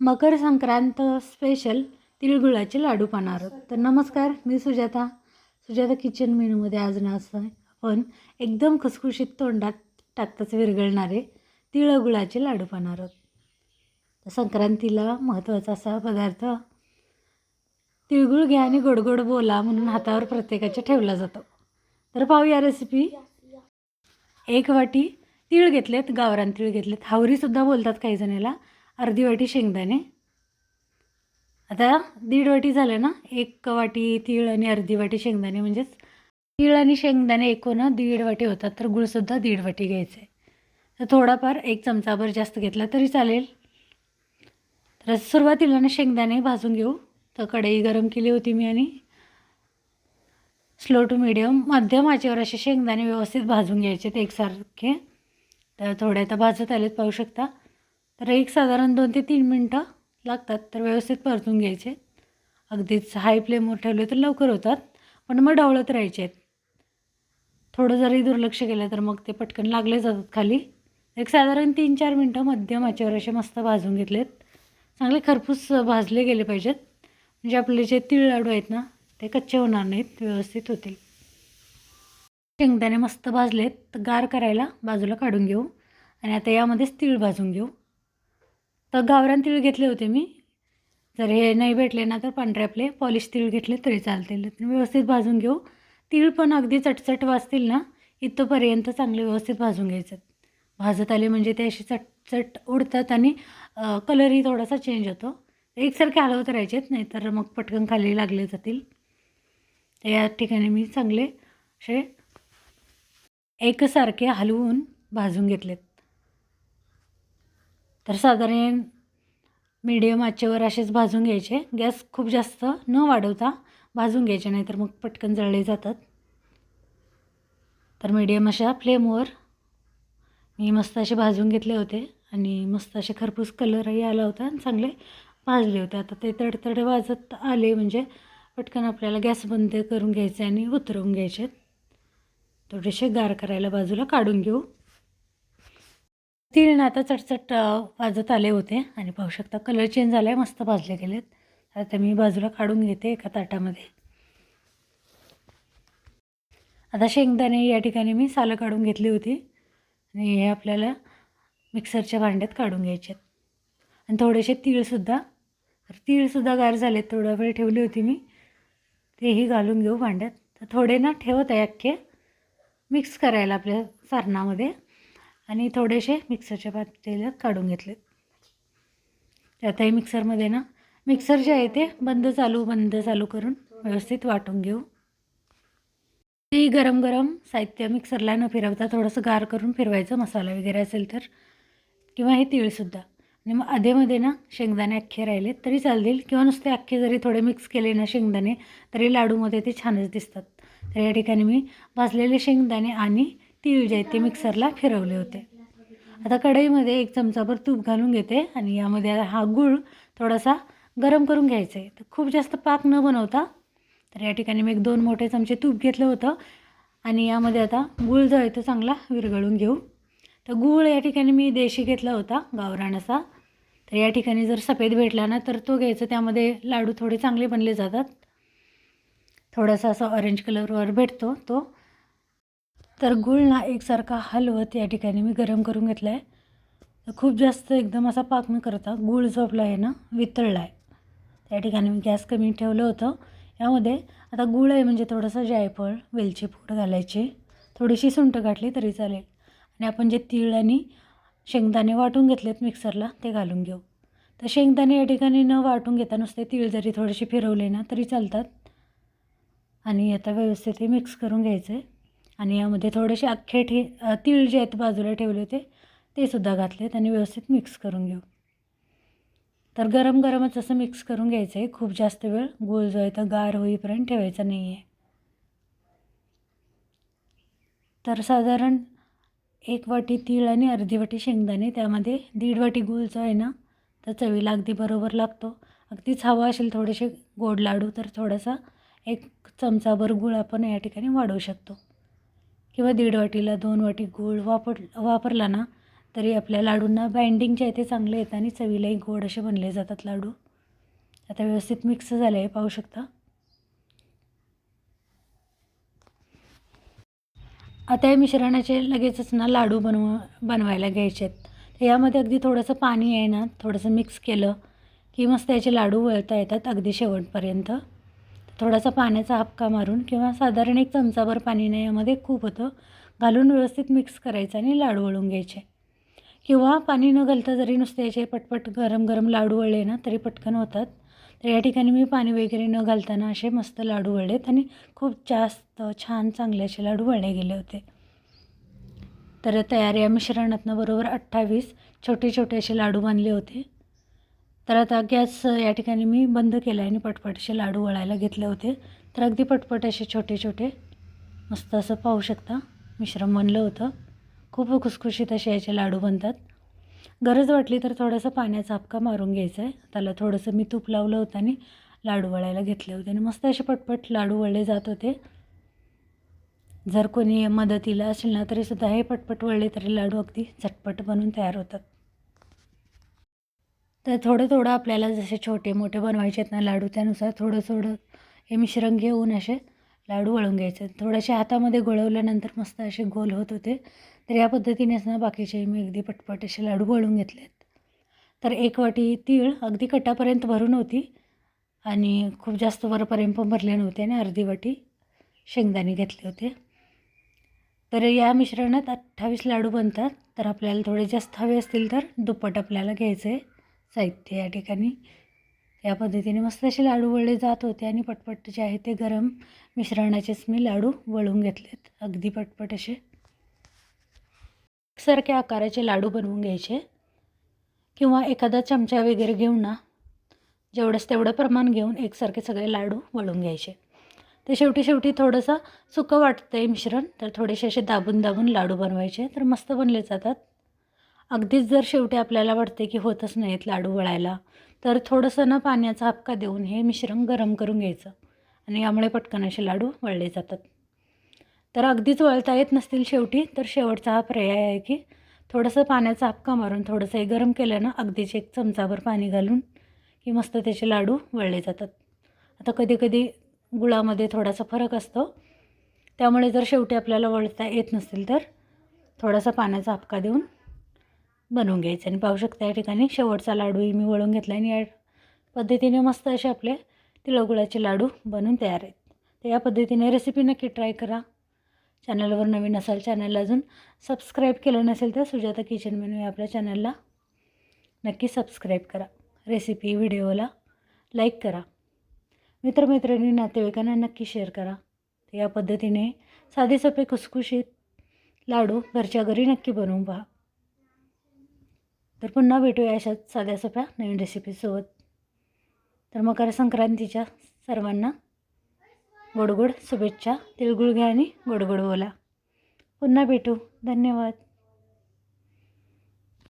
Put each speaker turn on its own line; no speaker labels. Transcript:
Makar Sankrant special तिळगुळाचे लाडू पाहणार आहोत. तर नमस्कार मी सुजाता. सुजाता किचन मेनूमध्ये आज ना आपण एकदम खुसखुशीत तोंडात टाकताच विरघळणारे तिळगुळाचे लाडू पाहणार आहोत. तर संक्रांतीला महत्त्वाचा असा पदार्थ तिळगुळ घ्या आणि गोडगोड बोला म्हणून हातावर प्रत्येकाच्या ठेवला जातो. तर पाहूया रेसिपी एक वाटी तीळ घेतलेत गावरान तीळ घेतलेत. हावरीसुद्धा बोलतात काही जणाला. अर्धी वाटी शेंगदाणे. आता दीड वाटी झालं ना एक वाटी तीळ आणि अर्धी वाटी शेंगदाणे म्हणजेच तीळ आणि शेंगदाणे एकूण दीड वाटी होतात तर गुळसुद्धा दीड वाटी घ्यायचं. आहे तर थोडाफार एक चमचाभर जास्त घेतला तरी चालेल. तर सुरुवातीला ना शेंगदाणे भाजून घेऊ. तर कढई गरम केली होती मी आणि स्लो टू मिडियम मध्यम आचेवर असे शेंगदाणे व्यवस्थित भाजून घ्यायचे ते एकसारखे. तर थोडे आता भाजत आलेत पाहू शकता. तर एक साधारण दोन ते तीन मिनटं लागतात तर व्यवस्थित परतून घ्यायचे. अगदीच हाय फ्लेमवर ठेवले तर लवकर होतात पण मग ढवळत राहायचे. आहेत थोडं जरी दुर्लक्ष केलं तर मग ते पटकन लागले जातात खाली. एक साधारण तीन चार मिनटं मध्यम आचेवर असे मस्त भाजून घेतलेत. चांगले खरपूस भाजले गेले पाहिजेत. म्हणजे आपले जे तिळ लाडू आहेत ना ते कच्चे होणार नाहीत व्यवस्थित होतील. शेंगदाणे मस्त भाजलेत तर गार करायला बाजूला काढून घेऊ. आणि आता यामध्येच तीळ भाजून घेऊ. तर गावरान तीळ घेतले होते मी. जर हे नाही भेटले ना तर पांढरे आपले पॉलिश तीळ घेतले तरी चालतील. व्यवस्थित भाजून घेऊ. तीळ पण अगदी चटचट वाजतील ना इथंपर्यंत चांगले व्यवस्थित भाजून घ्यायचं. भाजत आले म्हणजे ते असे चटचट उडतात आणि कलरही थोडासा चेंज होतो. एकसारखे हलवत राहायचेत नाही तर मग पटकन खाली लागले जातील. तर या ठिकाणी मी चांगले असे एकसारखे हलवून भाजून घेतलेत. तर साधारण मीडियम आचेवर असेच भाजून घ्यायचे. गॅस खूप जास्त न वाढवता भाजून घ्यायचे नाही तर मग पटकन जळले जातात. तर मीडियम अशा फ्लेमवर मी मस्त असे भाजून घेतले होते आणि मस्त असे खरपूस कलरही आला होता आणि चांगले भाजले होते. आता ते तडतडे वाजत आले म्हणजे पटकन आपल्याला गॅस बंद करून घ्यायचे आणि उतरवून घ्यायचे. थोडेसे गार करायला बाजूला काढून घेऊ. तीळ ना आता चटचट वाजत आले होते आणि पाहू शकता कलर चेंज झाला आहे मस्त भाजले गेलेत. आता मी बाजूला काढून घेते एका ताटामध्ये. आता शेंगदाणे या ठिकाणी मी सालं काढून घेतली होती. आणि हे आपल्याला मिक्सरच्या भांड्यात काढून घ्यायचे आणि थोडेसे तीळसुद्धा तर तीळसुद्धा गार झालेत थोडा वेळ ठेवली होती मी. तेही घालून घेऊ भांड्यात. तर थोडे ना ठेवत आहे अख्खे. मिक्स करायला आपल्या सारणामध्ये. आणि थोडेसे मिक्सरच्या पातेल्यात काढून घेतलेत. त्यातही मिक्सरमध्ये ना मिक्सर जे आहे ते बंद चालू बंद चालू करून व्यवस्थित वाटून घेऊ. ते गरम गरम साहित्य मिक्सरला न फिरवता थोडंसं गार करून फिरवायचं मसाला वगैरे असेल तर. किंवा हे तिळसुद्धा आणि मग अधेमध्ये ना शेंगदाणे अख्खे राहिले तरी चालतील. किंवा नुसते अख्खे जरी थोडे मिक्स केले ना शेंगदाणे तरी लाडूमध्ये ते छानच दिसतात. तर या ठिकाणी मी भाजलेले शेंगदाणे आणि तीळ जे आहेत ते मिक्सरला फिरवले होते. आता कढईमध्ये एक चमचाभर तूप घालून घेते आणि यामध्ये हा गूळ थोडासा गरम करून घ्यायचा आहे. तर खूप जास्त पाक न बनवता तर या ठिकाणी मी एक दोन मोठे चमचे तूप घेतलं होतं. आणि यामध्ये आता गूळ जो आहे तो चांगला विरघळून घेऊ. तर गूळ या ठिकाणी मी देशी घेतला होता गावरान असा तर या ठिकाणी जर सफेद भेटला ना तर तो घ्यायचा. त्यामध्ये लाडू थोडे चांगले बनले जातात. थोडासा असा ऑरेंज कलरवर भेटतो तो. तर गूळ ना एकसारखा हलवत या ठिकाणी मी गरम करून घेतला आहे तर खूप जास्त एकदम असा पाक न करता गूळ जो आपला आहे ना वितळला आहे. त्या ठिकाणी मी गॅस कमी ठेवलं होतं. यामध्ये आता गूळ आहे म्हणजे थोडंसं जायफळ वेलची पूड घालायची. थोडीशी सुंठ गाठली तरी चालेल. आणि आपण जे तीळ आणि शेंगदाणे वाटून घेतलेत मिक्सरला ते घालून घेऊ. तर शेंगदाणे या ठिकाणी न वाटून घेता नुसते तीळ जरी थोडेसे फिरवले ना तरी चालतात. आणि आता व्यवस्थित हे मिक्स करून घ्यायचं आहे आणि यामध्ये थोडेसे अख्खे ठे तीळ जे आहेत बाजूला ठेवले होते ते सुद्धा घातलेत आणि व्यवस्थित मिक्स करून घेऊ. तर गरम गरमच असं मिक्स करून घ्यायचं आहे खूप जास्त वेळ गोल जो आहे तर गार होईपर्यंत ठेवायचा नाही आहे तर साधारण एक वाटी तीळ आणि अर्धी वाटी शेंगदाणे त्यामध्ये दीड वाटी गूळ जो आहे ना तर चवीला अगदी बरोबर लागतो. अगदीच हवा असेल थोडेसे गोड लाडू तर थोडासा एक चमचाभर गूळ आपण या ठिकाणी वाढवू शकतो. किंवा दीड वाटीला दोन वाटी गूळ वापर वापरला ना तरी आपल्या लाडूंना बाइंडिंगच्या इथे चांगले येतात आणि चवीलाही गोड असे बनले जातात लाडू. आता व्यवस्थित मिक्स झाले आहे पाहू शकता. आता या मिश्रणाचे लगेचच ना लाडू बनव बनवायला घ्यायचे आहेत. यामध्ये अगदी थोडंसं पाणी आहे ना थोडंसं मिक्स केलं की मस्त याचे लाडू वळता येतात अगदी शेवटपर्यंत. थोडासा पाण्याचा हापका मारून किंवा साधारण एक चमचाभर पाणी नाही यामध्ये खूप होतं घालून व्यवस्थित मिक्स करायचं आणि लाडू वळून घ्यायचे. किंवा पाणी न घालता जरी नुसते याचे पटपट गरम गरम लाडू वळले ना तरी पटकन होतात. तर या ठिकाणी मी पाणी वगैरे न घालताना असे मस्त लाडू वळलेत आणि खूप जास्त छान चांगले असे लाडू वळले गेले होते. तर तयार या मिश्रणातनं बरोबर अठ्ठावीस छोटे छोटे असे लाडू बांधले होते. तर आता गॅस या ठिकाणी मी बंद केला आहे आणि पटपट असे लाडू वळायला घेतले होते. तर अगदी पटपट असे छोटे छोटे मस्त असं पाहू शकता. मिश्रण बनलं होतं. खूप खुसखुशीत असे याचे लाडू बनतात. गरज वाटली तर थोडंसं पाण्याचा हापका मारून घ्यायचं आहे. त्याला थोडंसं मी तूप लावलं होतं आणि लाडू वळायला घेतले होते. आणि मस्त असे पटपट लाडू वळले जात होते. जर कोणी मदतीला असेल ना तरीसुद्धा हे पटपट वळले तरी लाडू अगदी झटपट बनून तयार होतात. तर थोडं थोडं आपल्याला जसे छोटे मोठे बनवायचे आहेत ना लाडू त्यानुसार थोडं थोडं हे मिश्रण घेऊन असे लाडू वळून घ्यायचे. थोडेसे हातामध्ये गोळवल्यानंतर मस्त असे गोल होत होते. तर या पद्धतीनेच ना बाकीचे मी अगदी पटपट असे लाडू वळून घेतलेत. तर एक वाटी तीळ अगदी कटापर्यंत भरून होती आणि खूप जास्त वरपर्यंत पण भरले नव्हते आणि अर्धी वाटी शेंगदाणे घेतले होते. तर या मिश्रणात अठ्ठावीस लाडू बनतात. तर आपल्याला थोडे जास्त हवे असतील तर दुप्पट आपल्याला घ्यायचं. आहे साहित्य या ठिकाणी. या पद्धतीने मस्त असे लाडू वळले जात होते आणि पटपट जे आहे ते गरम मिश्रणाचेच मी लाडू वळून घेतलेत. अगदी पटपट असे. सारख्या आकाराचे लाडू बनवून घ्यायचे. किंवा एखादा चमचा वगैरे घेऊन ना जेवढंच तेवढं प्रमाण घेऊन एकसारखे सगळे लाडू वळून घ्यायचे. ते शेवटी शेवटी थोडंसं सुकं वाटतं आहे मिश्रण तर थोडेसे असे दाबून दाबून लाडू बनवायचे तर मस्त बनले जातात. अगदीच जर शेवटी आपल्याला वाटते की होतच नाहीत लाडू वळायला तर थोडंसं ना पाण्याचा हपका देऊन हे मिश्रण गरम करून घ्यायचं आणि यामुळे पटकन असे लाडू वळले जातात. तर अगदीच वळता येत नसतील शेवटी तर शेवटचा हा पर्याय आहे की थोडंसं पाण्याचा हपका मारून थोडंसं हे गरम केलं ना अगदीच एक चमचाभर पाणी घालून की मस्त त्याचे लाडू वळले जातात. आता कधी कधी गुळामध्ये थोडासा फरक असतो त्यामुळे जर शेवटी आपल्याला वळता येत नसतील तर थोडासा पाण्याचा हपका देऊन बनवून घ्यायचं. आणि पाहू शकता या ठिकाणी शेवटचा लाडूही मी वळून घेतला आणि या पद्धतीने मस्त असे आपले तिळगुळाचे लाडू बनून तयार आहेत. तर या पद्धतीने रेसिपी नक्की ट्राय करा. चॅनलवर नवीन असाल चॅनलला अजून सबस्क्राईब केलं नसेल तर सुजाता किचन मेनू आपल्या चॅनलला नक्की सबस्क्राईब करा. रेसिपी व्हिडिओला लाईक करा. मित्रमैत्रिणी नातेवाईकांना नक्की शेअर करा. तर या पद्धतीने साधे सोपे खुसखुशीत लाडू घरच्या घरी नक्की बनवून पहा. तर पुन्हा भेटूया अशाच साध्या सोप्या नवीन रेसिपीसोबत तर मकर संक्रांतीच्या सर्वांना गोडगोड शुभेच्छा. तिळगुळ घ्या आणि गोडगोड बोला. पुन्हा भेटू. धन्यवाद.